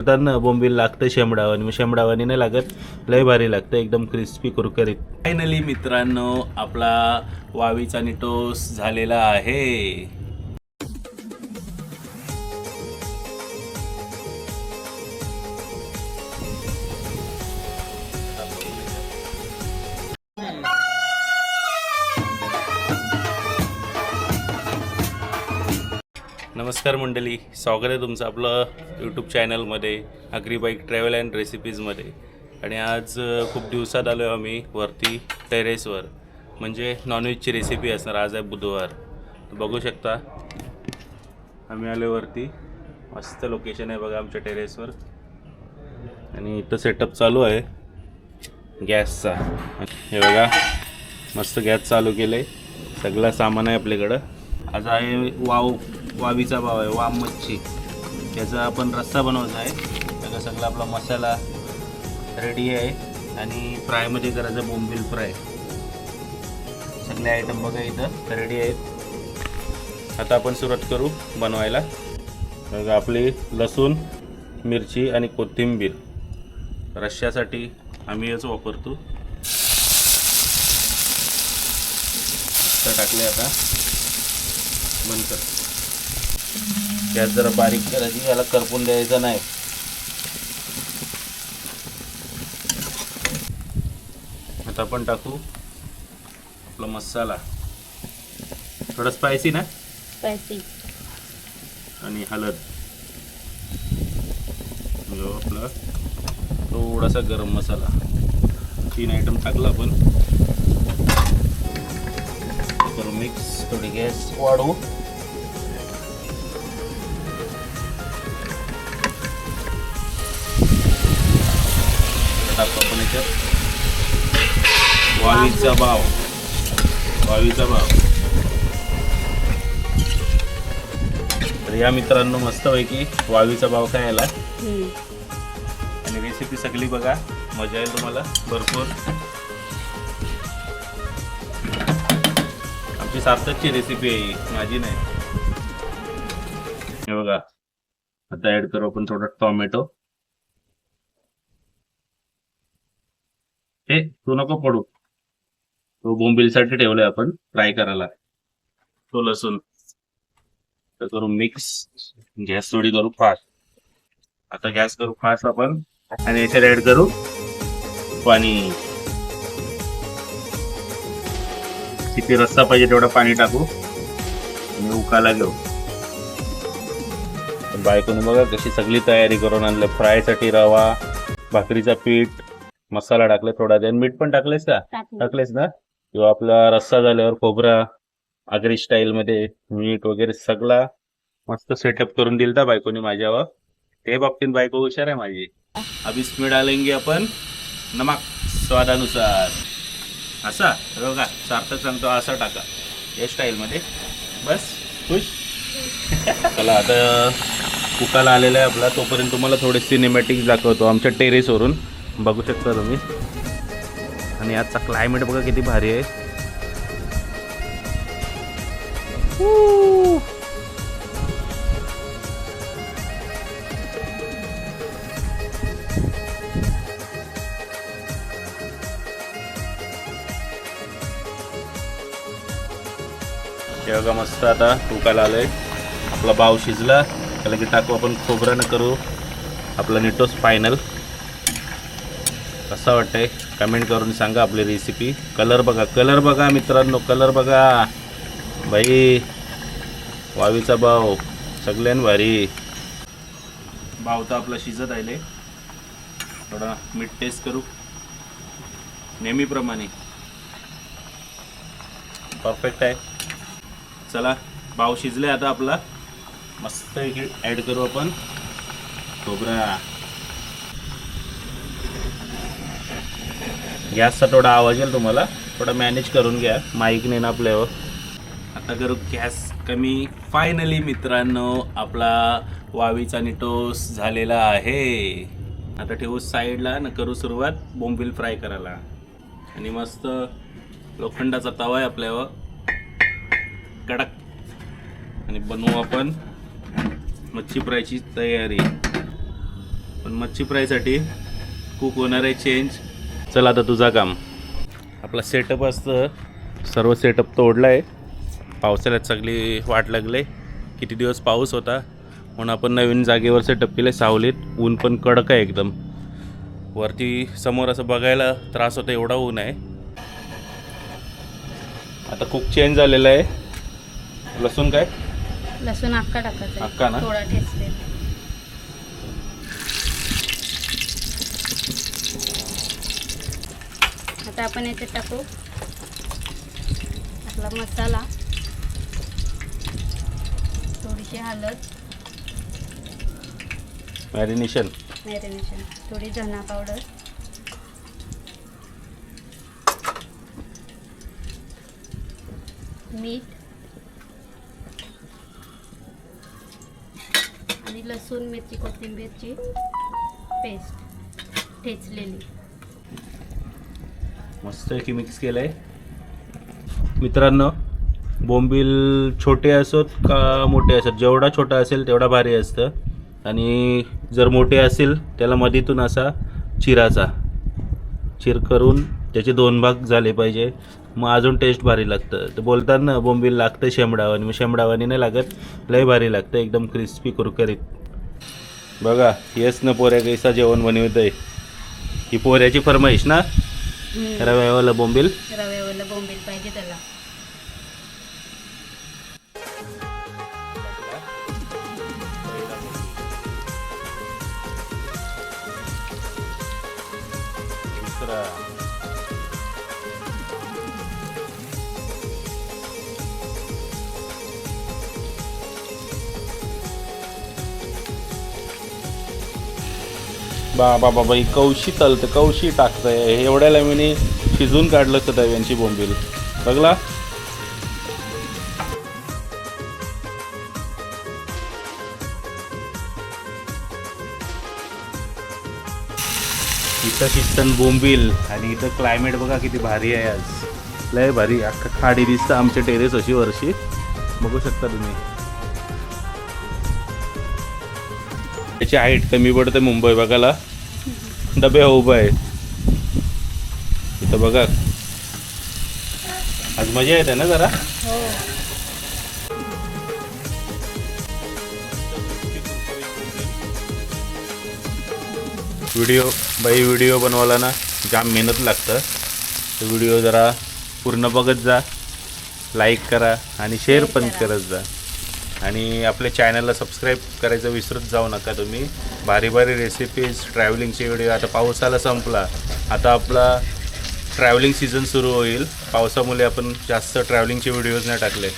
करताना बोंबील लागतं शेंबडावानी मग शेंबडावानी नाही लागत लय भारी लागतं एकदम क्रिस्पी कुरकरीत. फायनली मित्रांनो आपला वावीचा निटोस झालेला आहे. नमस्कार मंडळी स्वागत आहे तुमचं आपलं यूट्यूब चॅनलमध्ये अग्रीबाईक ट्रॅव्हल अँड रेसिपीजमध्ये आणि आज खूप दिवसात आलो आहे आम्ही वरती टेरेसवर म्हणजे नॉनव्हेजची रेसिपी असणार आज आहे बुधवार. बघू शकता आम्ही आलो वरती. मस्त लोकेशन आहे बघा आमच्या टेरेसवर आणि इथं सेटअप चालू आहे गॅसचा. हे बघा मस्त गॅस चालू केलं आहे सगळं सामान आहे आपल्याकडं. आज आहे वाव. वावीचा भाव आहे वाम मच्छी. त्याचा आपण रस्सा बनवायचा आहे. त्याचा सगळा आपला मसाला रेडी आहे आणि फ्रायमध्ये करायचं बोंबील फ्राय सगळे आयटम बघा इथं रेडी आहेत. आता आपण सुरुवात करू बनवायला. मग आपली लसूण मिरची आणि कोथिंबीर. रश्श्यासाठी आम्ही याच वापरतो. टाकले आता. बंद कर. गॅस जरा बारीक करायची याला करपून द्यायचं नाही. आता आपण टाकू आपला मसाला. थोडा स्पायसी ना? स्पायसी आणि हळद जो आपला थोडासा गरम मसाला. तीन आयटम टाकला आपण. मिक्स थोडी गॅस वाढवू. टाकू आपण याच्यात वावीचा भाव. वावीचा भाव. तर या मित्रांनो मस्तपैकी वावीचा भाव काय आला? आणि रेसिपी सगळी बघा. मजा येईल तुम्हाला. भरपूर. आमची सार्थकची रेसिपी आहे माझी नाही. हे बघा. आता ऍड करू आपण थोडा टॉमॅटो. हे तू नको पडू. तो बोंबिलसाठी ठेवलाय आपण फ्राय करायला. तो लसूण. तर करू मिक्स. गॅस थोडी करू फास्ट. आता गॅस करू फास्ट आपण. आणि याच्यात ऍड करू पाणी. किती रस्सा पाहिजे तेवढं पाणी टाकू. आणि उकाला घेऊ. बायकोने बघा कशी सगळी तयारी करून आणलं. फ्रायसाठी रवा भाकरीचा पीठ मसाला टाकले थोडा देन मीठ पण टाकलेस का? टाकलेस ना? किंवा आपला रस्सा झाल्यावर खोबरा आगरी स्टाईल मध्ये मीठ वगैरे सगळा मस्त सेटअप करून दिलता बायकोने माझ्यावर. ते बाबतीत बायको हुशार आहे माझी. अभी इसमें डालेंगे आपण. नमक स्वादानुसार. असा बघा सार्थक सांगतो असा टाका. या स्टाईलमध्ये बस खुश? चला आता कुकाला आलेला आहे आपला तोपर्यंत तुम्हाला थोडे सिनेमॅटिक्स दाखवतो. आमच्या टेरेसवरून बघू शकता तुम्ही. आणि आजचा क्लायमेट बघा किती भारी आहे. बघा मस्त आता टोकायला आलंय. आपला भाव शिजला. त्याला की टाकू आपण खोबऱ्यानं करू. आपला निटोस फायनल कसं वाटतंय? कमेंट करून सांगा आपली रेसिपी कलर बघा कलर बघा मित्रांनो कलर बघा. बाई वावीचा भाव सगळ्यां भारी. भाव तर आपला शिजत आहे थोडा मीठ टेस्ट करू. नेहमीप्रमाणे. परफेक्ट आहे. चला भाव शिजले आता आपला. मस्त ॲड करू आपण. खोबरा. गॅसचा थोडा आवाज येईल तुम्हाला. थोडा मॅनेज करून घ्या. माईकने ना आपल्यावर. आता करू गॅस कमी. फायनली मित्रांनो आपला वावीचा निटोस झालेला आहे. आता ठेवू साईडला न करू सुरुवात. बोंबील फ्राय करायला. आणि मस्त लोखंडाचा तवा आहे आपल्यावर. कडक. आणि बनवू आपण मच्छी फ्रायची तयारी. पण मच्छी फ्रायसाठी कुक होणार आहे चेंज चल आता तुझा काम. आपला सेटअप असतं. सर्व सेटअप तोडला आहे पावसाळ्यात सगळी वाट लागले. किती दिवस पाऊस होता. म्हणून आपण नवीन जागेवर सेटअप केले सावलीत. ऊन पण कडक आहे एकदम. वरती समोर असं बघायला त्रास होतो एवढा ऊन आहे. आता कुक चेंज झालेला आहे. लसूण काय? लसूण अक्का टाकायचा अख्खा ना? थोडा ठेचते आता आपण याच्यात टाकू. आपला मसाला. थोडीशी हळद. मॅरिनेशन. मॅरिनेशन. थोडी धना पावडर. मीठ. आणि लसूण मिरची कोथिंबीरची पेस्ट ठेचलेली. मस्त की मिक्स केलं आहे मित्रांनो बोंबील छोटे असोत का मोठे असत? जेवढा छोटा असेल तेवढा भारी असतं. आणि जर मोठे असेल त्याला मधीतून असा चिराचा. चिर करून त्याचे दोन भाग झाले पाहिजे. मग अजून टेस्ट भारी लागतं. तर बोलताना बोंबील लागतं शेंबडावानी मग शेंबडावानी नाही लागत लय भारी लागतं. एकदम क्रिस्पी कुरकरीत. बघा येस ना पोऱ्या कैसा जेवण आहे ही पोऱ्याची फरमाईश ना? हम्म. रव्यावाला बोंबील रव्यावाला बोंबील पाहिजे त्याला दुसरा बा बा बाबा ही कवशी तलतं कवशी टाकतंय एवढ्याला मी शिजून काढलं तर तव्यांची बोंबील. बघला? इथं शिस्तन बोंबील आणि इथं क्लायमेट बघा किती भारी आहे आज. लय भारी. अख्खा खाडी दिसतं आमच्या टेरेस अशी वर्षी बघू शकता तुम्ही. त्याची हाईट कमी पडते मुंबई बघायला. डबे उभं आहे. इथं बघा. आज मजा येते ना जरा? हो. व्हिडिओ बाई व्हिडिओ बनवायला ना जाम मेहनत लागतं. तर व्हिडिओ जरा पूर्ण बघत जा लाईक करा आणि शेअर पण करत जा. आणि आपल्या चॅनलला सबस्क्राईब करायचं विसरत जाऊ नका तुम्ही. भारी भारी रेसिपीज ट्रॅव्हलिंगचे व्हिडिओ आता पावसाला संपला. आता आपला ट्रॅव्हलिंग सीझन सुरू होईल. पावसामुळे आपण जास्त ट्रॅव्हलिंगचे व्हिडिओज नाही टाकले.